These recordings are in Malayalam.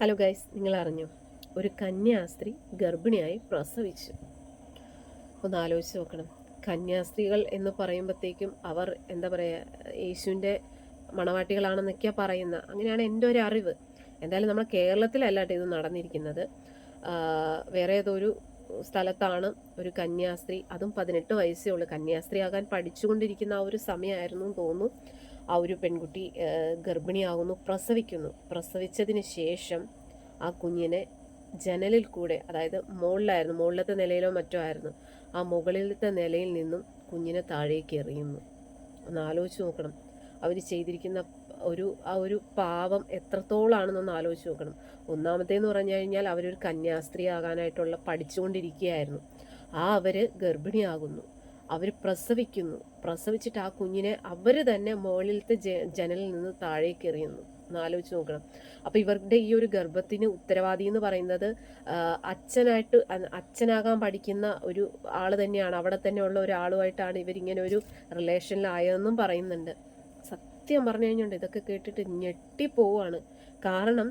ഹലോ ഗൈസ് നിങ്ങൾ അറിഞ്ഞു ഒരു കന്യാസ്ത്രീ ഗർഭിണിയായി പ്രസവിച്ചു. ഒന്ന് ആലോചിച്ച് നോക്കണം. കന്യാസ്ത്രീകൾ എന്ന് പറയുമ്പോഴത്തേക്കും അവർ എന്താ പറയുക യേശുവിന്റെ മണവാട്ടികളാണെന്നൊക്കെയാണ് പറയുന്നത് അങ്ങനെയാണ് എന്റെ ഒരു അറിവ്. എന്തായാലും നമ്മുടെ കേരളത്തിലല്ലാട്ടോ ഇത് നടന്നിരിക്കുന്നത്. വേറെ ഏതൊരു സ്ഥലത്താണ് ഒരു കന്യാസ്ത്രീ അതും പതിനെട്ട് വയസ്സേ ഉള്ളൂ. കന്യാസ്ത്രീ ആകാൻ പഠിച്ചുകൊണ്ടിരിക്കുന്ന ആ ഒരു സമയമായിരുന്നു തോന്നുന്നു. ആ ഒരു പെൺകുട്ടി ഗർഭിണിയാകുന്നു പ്രസവിക്കുന്നു. പ്രസവിച്ചതിന് ശേഷം ആ കുഞ്ഞിനെ ജനലിൽ കൂടെ അതായത് മുകളിലായിരുന്നു മുകളിലത്തെ നിലയിലോ മറ്റോ ആയിരുന്നു ആ മുകളിലത്തെ നിലയിൽ നിന്നും കുഞ്ഞിനെ താഴേക്ക് എറിയുന്നു. ഒന്ന് ആലോചിച്ച് നോക്കണം. അവർ ചെയ്തിരിക്കുന്ന ഒരു ആ ഒരു പാവം എത്രത്തോളാണെന്നൊന്ന് ആലോചിച്ച് നോക്കണം. ഒന്നാമത്തേന്ന് പറഞ്ഞു കഴിഞ്ഞാൽ അവരൊരു കന്യാസ്ത്രീ ആകാനായിട്ടുള്ള പഠിച്ചുകൊണ്ടിരിക്കുകയായിരുന്നു. ആ അവർ ഗർഭിണിയാകുന്നു. അവർ പ്രസവിക്കുന്നു. പ്രസവിച്ചിട്ട് ആ കുഞ്ഞിനെ അവർ തന്നെ മുകളിലത്തെ ജനലിൽ നിന്ന് താഴേക്ക് എറിയുന്നു. എന്നാലോചിച്ച് നോക്കണം. അപ്പോൾ ഇവരുടെ ഈ ഒരു ഗർഭത്തിന് ഉത്തരവാദി എന്ന് പറയുന്നത് അച്ഛനായിട്ട് അച്ഛനാകാൻ പഠിക്കുന്ന ഒരു ആൾ തന്നെയാണ്. അവിടെ തന്നെയുള്ള ഒരാളുമായിട്ടാണ് ഇവരിങ്ങനെ ഒരു റിലേഷനിലായതെന്നും പറയുന്നുണ്ട്. സത്യം പറഞ്ഞു കഴിഞ്ഞുണ്ട് ഇതൊക്കെ കേട്ടിട്ട് ഞെട്ടിപ്പോവാണ്. കാരണം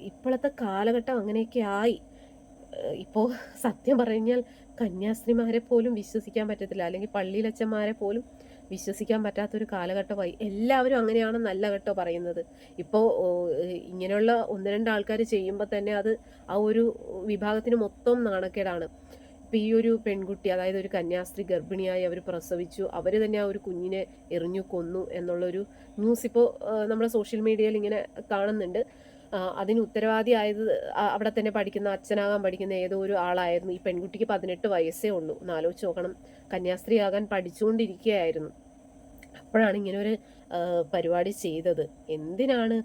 ഇപ്പോഴത്തെ കാലഘട്ടം അങ്ങനെയൊക്കെ ആയി. ഇപ്പോൾ സത്യം പറഞ്ഞാൽ കന്യാസ്ത്രീമാരെ പോലും വിശ്വസിക്കാൻ പറ്റത്തില്ല. അല്ലെങ്കിൽ പള്ളിയിലച്ചന്മാരെ പോലും വിശ്വസിക്കാൻ പറ്റാത്തൊരു കാലഘട്ടമായി. എല്ലാവരും അങ്ങനെയാണെന്നല്ല കേട്ടോ പറയുന്നത്. ഇപ്പോൾ ഇങ്ങനെയുള്ള ഒന്ന് രണ്ട് ആൾക്കാർ ചെയ്യുമ്പോൾ തന്നെ അത് ആ ഒരു വിഭാഗത്തിന് മൊത്തം നാണക്കേടാണ്. ഇപ്പം ഈ ഒരു പെൺകുട്ടി അതായത് ഒരു കന്യാസ്ത്രീ ഗർഭിണിയായി അവർ പ്രസവിച്ചു. അവർ തന്നെ ആ ഒരു കുഞ്ഞിനെ എറിഞ്ഞു കൊന്നു എന്നുള്ളൊരു ന്യൂസ് ഇപ്പോൾ നമ്മുടെ സോഷ്യൽ മീഡിയയിൽ ഇങ്ങനെ കാണുന്നുണ്ട്. അതിന് ഉത്തരവാദിയായത് അവിടെ തന്നെ പഠിക്കുന്ന അച്ഛനാകാൻ പഠിക്കുന്ന ഏതോ ഒരു ആളായിരുന്നു. ഈ പെൺകുട്ടിക്ക് പതിനെട്ട് വയസ്സേ ഉള്ളൂ. ഒന്ന് നോക്കണം. കന്യാസ്ത്രീ ആകാൻ പഠിച്ചുകൊണ്ടിരിക്കുകയായിരുന്നു. അപ്പോഴാണ് ഇങ്ങനെ ഒരു പരിപാടി ചെയ്തത്. എന്തിനാണ്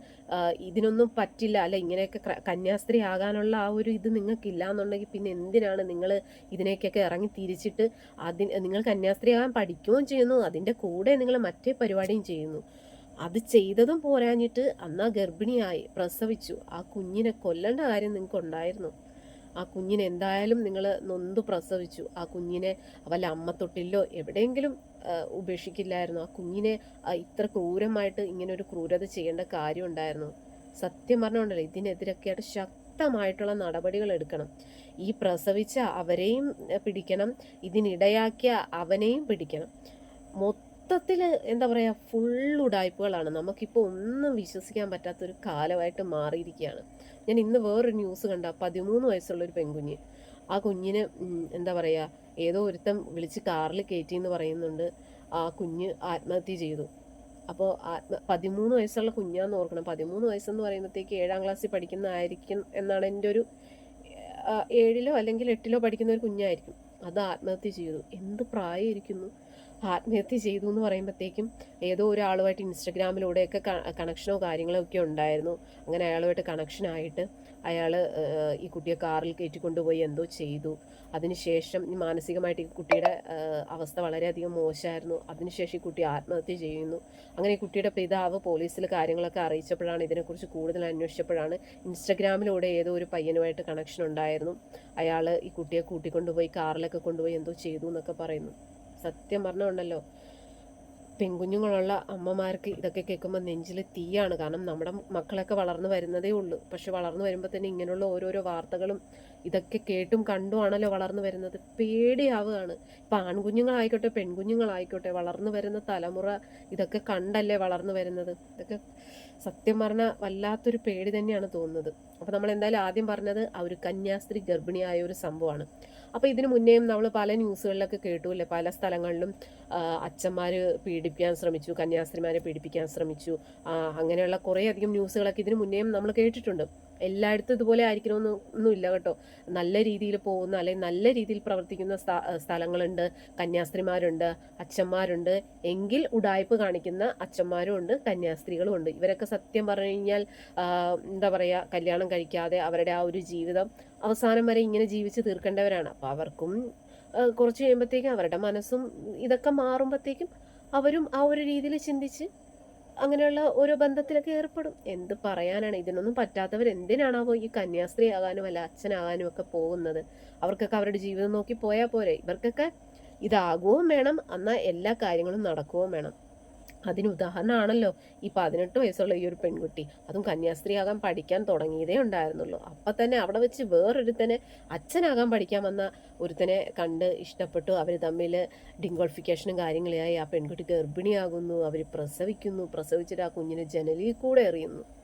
ഇതിനൊന്നും പറ്റില്ല. അല്ല ഇങ്ങനെയൊക്കെ കന്യാസ്ത്രീ ആകാനുള്ള ആ ഒരു ഇത് നിങ്ങൾക്കില്ല എന്നുണ്ടെങ്കിൽ പിന്നെ എന്തിനാണ് നിങ്ങൾ ഇതിനേക്കൊക്കെ ഇറങ്ങി തിരിച്ചിട്ട് അതിന് നിങ്ങൾ കന്യാസ്ത്രീ ആകാൻ പഠിക്കുകയും ചെയ്യുന്നു. അതിന്റെ കൂടെ നിങ്ങൾ മറ്റേ പരിപാടിയും ചെയ്യുന്നു. അത് ചെയ്തതും പോരാഞ്ഞിട്ട് അന്ന് ആ ഗർഭിണിയായി പ്രസവിച്ചു. ആ കുഞ്ഞിനെ കൊല്ലേണ്ട കാര്യം നിങ്ങൾക്ക് ഉണ്ടായിരുന്നു. ആ കുഞ്ഞിനെ എന്തായാലും നിങ്ങൾ നൊന്തു പ്രസവിച്ചു. ആ കുഞ്ഞിനെ വല്ല അമ്മത്തൊട്ടിലോ എവിടെയെങ്കിലും ഉപേക്ഷിക്കില്ലായിരുന്നു. ആ കുഞ്ഞിനെ ഇത്ര ക്രൂരമായിട്ട് ഇങ്ങനെ ഒരു ക്രൂരത ചെയ്യേണ്ട കാര്യം ഉണ്ടായിരുന്നു. സത്യം പറഞ്ഞുകൊണ്ടല്ലോ ഇതിനെതിരൊക്കെയായിട്ട് ശക്തമായിട്ടുള്ള നടപടികൾ എടുക്കണം. ഈ പ്രസവിച്ച അവരെയും പിടിക്കണം. ഇതിനിടയാക്കിയ അവനെയും പിടിക്കണം. മൊത്തത്തിൽ എന്താ പറയുക ഫുൾ ഉടായ്പകളാണ്. നമുക്കിപ്പോൾ ഒന്നും വിശ്വസിക്കാൻ പറ്റാത്തൊരു കാലമായിട്ട് മാറിയിരിക്കുകയാണ്. ഞാൻ ഇന്ന് വേറൊരു ന്യൂസ് കണ്ട പതിമൂന്ന് വയസ്സുള്ള ഒരു പെൺകുഞ്ഞ്. ആ കുഞ്ഞിനെ എന്താ പറയുക ഏതോ ഒരുത്തം വിളിച്ച് കാറിൽ കയറ്റി എന്ന് പറയുന്നുണ്ട്. ആ കുഞ്ഞ് ആത്മഹത്യ ചെയ്തു. അപ്പോൾ ആത്മ പതിമൂന്ന് വയസ്സുള്ള കുഞ്ഞാന്ന് ഓർക്കണം. പതിമൂന്ന് വയസ്സെന്ന് പറയുമ്പോഴത്തേക്ക് ഏഴാം ക്ലാസ്സിൽ പഠിക്കുന്നതായിരിക്കും എന്നാണ് എന്റെ ഒരു ഏഴിലോ അല്ലെങ്കിൽ എട്ടിലോ പഠിക്കുന്ന ഒരു കുഞ്ഞായിരിക്കും. അത് ആത്മഹത്യ ചെയ്തു. എന്ത് പ്രായമായിരിക്കുന്നു? ആത്മഹത്യ ചെയ്തു എന്ന് പറയുമ്പോഴത്തേക്കും ഏതോ ഒരാളുമായിട്ട് ഇൻസ്റ്റഗ്രാമിലൂടെയൊക്കെ കണക്ഷനോ കാര്യങ്ങളോ ഒക്കെ ഉണ്ടായിരുന്നു. അങ്ങനെ അയാളുമായിട്ട് കണക്ഷനായിട്ട് അയാൾ ഈ കുട്ടിയെ കാറിൽ കയറ്റിക്കൊണ്ടുപോയി എന്തോ ചെയ്തു. അതിനുശേഷം ഈ മാനസികമായിട്ട് ഈ കുട്ടിയുടെ അവസ്ഥ വളരെയധികം മോശമായിരുന്നു. അതിനുശേഷം ഈ കുട്ടി ആത്മഹത്യ ചെയ്യുന്നു. അങ്ങനെ ഈ കുട്ടിയുടെ പിതാവ് പോലീസിൽ കാര്യങ്ങളൊക്കെ അറിയിച്ചപ്പോഴാണ് ഇതിനെക്കുറിച്ച് കൂടുതൽ അന്വേഷിച്ചപ്പോഴാണ് ഇൻസ്റ്റഗ്രാമിലൂടെ ഏതോ ഒരു പയ്യനുമായിട്ട് കണക്ഷൻ ഉണ്ടായിരുന്നു. അയാൾ ഈ കുട്ടിയെ കൂട്ടിക്കൊണ്ടുപോയി കാറിലൊക്കെ കൊണ്ടുപോയി എന്തോ ചെയ്തു എന്നൊക്കെ പറയുന്നു. സത്യം പറഞ്ഞുണ്ടല്ലോ പെൺകുഞ്ഞുങ്ങളുള്ള അമ്മമാർക്ക് ഇതൊക്കെ കേൾക്കുമ്പോൾ നെഞ്ചിൽ തീയാണ്. കാരണം നമ്മുടെ മക്കളൊക്കെ വളർന്നു വരുന്നതേ ഉള്ളൂ. പക്ഷെ വളർന്നു വരുമ്പോൾ തന്നെ ഇങ്ങനെയുള്ള ഓരോരോ വാർത്തകളും ഇതൊക്കെ കേട്ടും കണ്ടുമാണല്ലോ വളർന്നു വരുന്നത്. പേടിയാവുകയാണ്. ഇപ്പം ആൺകുഞ്ഞുങ്ങളായിക്കോട്ടെ പെൺകുഞ്ഞുങ്ങളായിക്കോട്ടെ വളർന്നു വരുന്ന തലമുറ ഇതൊക്കെ കണ്ടല്ലേ വളർന്നു വരുന്നത്. ഇതൊക്കെ സത്യം പറഞ്ഞാൽ വല്ലാത്തൊരു പേടി തന്നെയാണ് തോന്നുന്നത്. അപ്പോൾ നമ്മൾ എന്തായാലും ആദ്യം പറഞ്ഞത് ആ ഒരു കന്യാസ്ത്രീ ഗർഭിണിയായ ഒരു സംഭവമാണ്. അപ്പോൾ ഇതിനു മുന്നേയും നമ്മൾ പല ന്യൂസുകളിലൊക്കെ കേട്ടുമല്ലേ പല സ്ഥലങ്ങളിലും അച്ഛന്മാർ പീഡിപ്പിക്കാൻ ശ്രമിച്ചു കന്യാസ്ത്രീമാരെ പീഡിപ്പിക്കാൻ ശ്രമിച്ചു. അങ്ങനെയുള്ള കുറേയധികം ന്യൂസുകളൊക്കെ ഇതിനു മുന്നേയും നമ്മൾ കേട്ടിട്ടുണ്ട്. എല്ലായിടത്തും ഇതുപോലെ ആയിരിക്കണമെന്ന് ഒന്നുമില്ല കേട്ടോ. നല്ല രീതിയിൽ പോകുന്ന അല്ലെങ്കിൽ നല്ല രീതിയിൽ പ്രവർത്തിക്കുന്ന സ്ഥ- സ്ഥലങ്ങളുണ്ട് കന്യാസ്ത്രീമാരുണ്ട് അച്ഛന്മാരുണ്ട്. എങ്കിൽ ഉടായ്പ് കാണിക്കുന്ന അച്ഛന്മാരും ഉണ്ട് കന്യാസ്ത്രീകളും ഉണ്ട്. ഇവരൊക്കെ സത്യം പറഞ്ഞു കഴിഞ്ഞാൽ എന്താ പറയുക കല്യാണം കഴിക്കാതെ അവരുടെ ആ ഒരു ജീവിതം അവസാനം വരെ ഇങ്ങനെ ജീവിച്ച് തീർക്കേണ്ടവരാണ്. അപ്പോൾ അവർക്കും കുറച്ച് കഴിയുമ്പോഴത്തേക്കും അവരുടെ മനസ്സും ഇതൊക്കെ മാറുമ്പോഴത്തേക്കും അവരും ആ ഒരു രീതിയിൽ ചിന്തിച്ച് അങ്ങനെയുള്ള ഓരോ ബന്ധത്തിലൊക്കെ ഏർപ്പെടും. എന്ത് പറയാനാണ്? ഇതിനൊന്നും പറ്റാത്തവർ എന്തിനാണാവോ ഈ കന്യാസ്ത്രീ ആകാനും അല്ല അച്ഛനാകാനും ഒക്കെ പോകുന്നത്? അവർക്കൊക്കെ അവരുടെ ജീവിതം നോക്കി പോയാൽ പോരെ. ഇവർക്കൊക്കെ ഇതാകുകയും വേണം. എന്നാൽ എല്ലാ കാര്യങ്ങളും നടക്കുകയും വേണം. അതിന് ഉദാഹരണമാണല്ലോ. ഈ പതിനെട്ട് വയസ്സുള്ള ഈ ഒരു പെൺകുട്ടി. അതും കന്യാസ്ത്രീയാകാൻ പഠിക്കാൻ തുടങ്ങിയതേ ഉണ്ടായിരുന്നുള്ളൂ. അപ്പം തന്നെ അവിടെ വെച്ച് വേറൊരുത്തനെ അച്ഛനാകാൻ പഠിക്കാൻ വന്ന ഒരുത്തനെ കണ്ട് ഇഷ്ടപ്പെട്ടു. അവർ തമ്മിൽ ഡിങ്കോൾഫിക്കേഷനും കാര്യങ്ങളായി ആ പെൺകുട്ടി ഗർഭിണിയാകുന്നു. അവർ പ്രസവിക്കുന്നു. പ്രസവിച്ചിട്ട് ആ കുഞ്ഞിനെ ജനലിൽ കൂടെ എറിയുന്നു.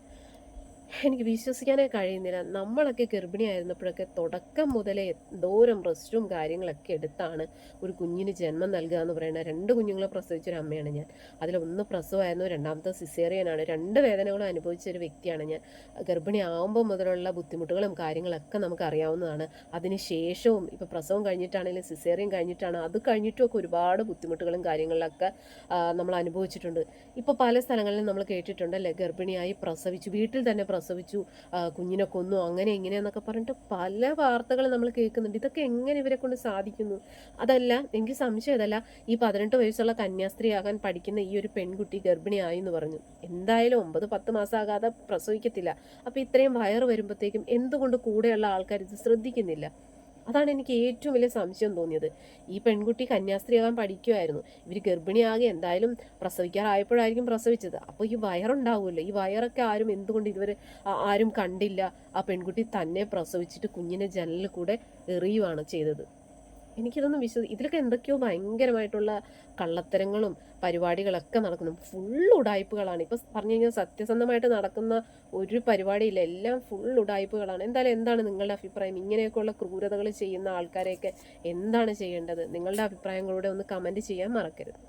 എനിക്ക് വിശ്വസിക്കാനേ കഴിയുന്നില്ല. നമ്മളൊക്കെ ഗർഭിണിയായിരുന്നപ്പോഴൊക്കെ തുടക്കം മുതലേ എന്തോരം റെസ്റ്റും കാര്യങ്ങളൊക്കെ എടുത്താണ് ഒരു കുഞ്ഞിന് ജന്മം നൽകുക എന്ന് പറയുന്നത്. രണ്ട് കുഞ്ഞുങ്ങളെ പ്രസവിച്ചൊരു അമ്മയാണ് ഞാൻ. അതിലൊന്ന് പ്രസവമായിരുന്നു രണ്ടാമത്തെ സിസേറിയനാണ്. രണ്ട് വേദനകളും അനുഭവിച്ച ഒരു വ്യക്തിയാണ് ഞാൻ. ഗർഭിണി ആകുമ്പോൾ മുതലുള്ള ബുദ്ധിമുട്ടുകളും കാര്യങ്ങളൊക്കെ നമുക്ക് അറിയാവുന്നതാണ്. അതിന് ശേഷവും ഇപ്പോൾ പ്രസവം കഴിഞ്ഞിട്ടാണെങ്കിലും സിസേറിയൻ കഴിഞ്ഞിട്ടാണ് അത് കഴിഞ്ഞിട്ടുമൊക്കെ ഒരുപാട് ബുദ്ധിമുട്ടുകളും കാര്യങ്ങളിലൊക്കെ നമ്മൾ അനുഭവിച്ചിട്ടുണ്ട്. ഇപ്പോൾ പല സ്ഥലങ്ങളിലും നമ്മൾ കേട്ടിട്ടുണ്ടല്ലേ ഗർഭിണിയായി പ്രസവിച്ചു വീട്ടിൽ തന്നെ പ്രസവിച്ചു കുഞ്ഞിനെ കൊന്നു അങ്ങനെ ഇങ്ങനെയെന്നൊക്കെ പറഞ്ഞിട്ട് പല വാർത്തകൾ നമ്മൾ കേൾക്കുന്നുണ്ട്. ഇതൊക്കെ എങ്ങനെ ഇവരെ കൊണ്ട് സാധിക്കുന്നു? അതല്ല എനിക്ക് സംശയം അതല്ല ഈ പതിനെട്ട് വയസ്സുള്ള കന്യാസ്ത്രീ ആകാൻ പഠിക്കുന്ന ഈ ഒരു പെൺകുട്ടി ഗർഭിണിയായി എന്ന് പറഞ്ഞു. എന്തായാലും ഒമ്പത് പത്ത് മാസമാകാതെ പ്രസവിക്കത്തില്ല. അപ്പോൾ ഇത്രയും വയറ് വരുമ്പോഴത്തേക്കും എന്തുകൊണ്ട് കൂടെയുള്ള ആൾക്കാർ ഇത് ശ്രദ്ധിക്കുന്നില്ല? അതാണ് എനിക്ക് ഏറ്റവും വലിയ സംശയം തോന്നിയത്. ഈ പെൺകുട്ടി കന്യാസ്ത്രീയാകാൻ പഠിക്കുമായിരുന്നു ഇവർ ഗർഭിണിയാകെ എന്തായാലും പ്രസവിക്കാറായപ്പോഴായിരിക്കും പ്രസവിച്ചത്. അപ്പോൾ ഈ വയറുണ്ടാവുമല്ലോ. ഈ വയറൊക്കെ ആരും എന്തുകൊണ്ട് ഇതുവരെ ആരും കണ്ടില്ല. ആ പെൺകുട്ടി തന്നെ പ്രസവിച്ചിട്ട് കുഞ്ഞിനെ ജനലിൽ കൂടെ എറിയുവാണ് ചെയ്തത്. എനിക്കിതൊന്നും വിശ്വസി ഇതിലൊക്കെ എന്തൊക്കെയോ ഭയങ്കരമായിട്ടുള്ള കള്ളത്തരങ്ങളും പരിപാടികളൊക്കെ നടക്കുന്നു. ഫുൾ ഉടായ്പകളാണ്. ഇപ്പം പറഞ്ഞു കഴിഞ്ഞാൽ സത്യസന്ധമായിട്ട് നടക്കുന്ന ഒരു പരിപാടിയില്ല. എല്ലാം ഫുൾ ഉടായ്പകളാണ്. എന്തായാലും എന്താണ് നിങ്ങളുടെ അഭിപ്രായം? ഇങ്ങനെയൊക്കെയുള്ള ക്രൂരതകൾ ചെയ്യുന്ന ആൾക്കാരെയൊക്കെ എന്താണ് ചെയ്യേണ്ടത്? നിങ്ങളുടെ അഭിപ്രായങ്ങളൂടെ ഒന്ന് കമന്റ് ചെയ്യാൻ മറക്കരുത്.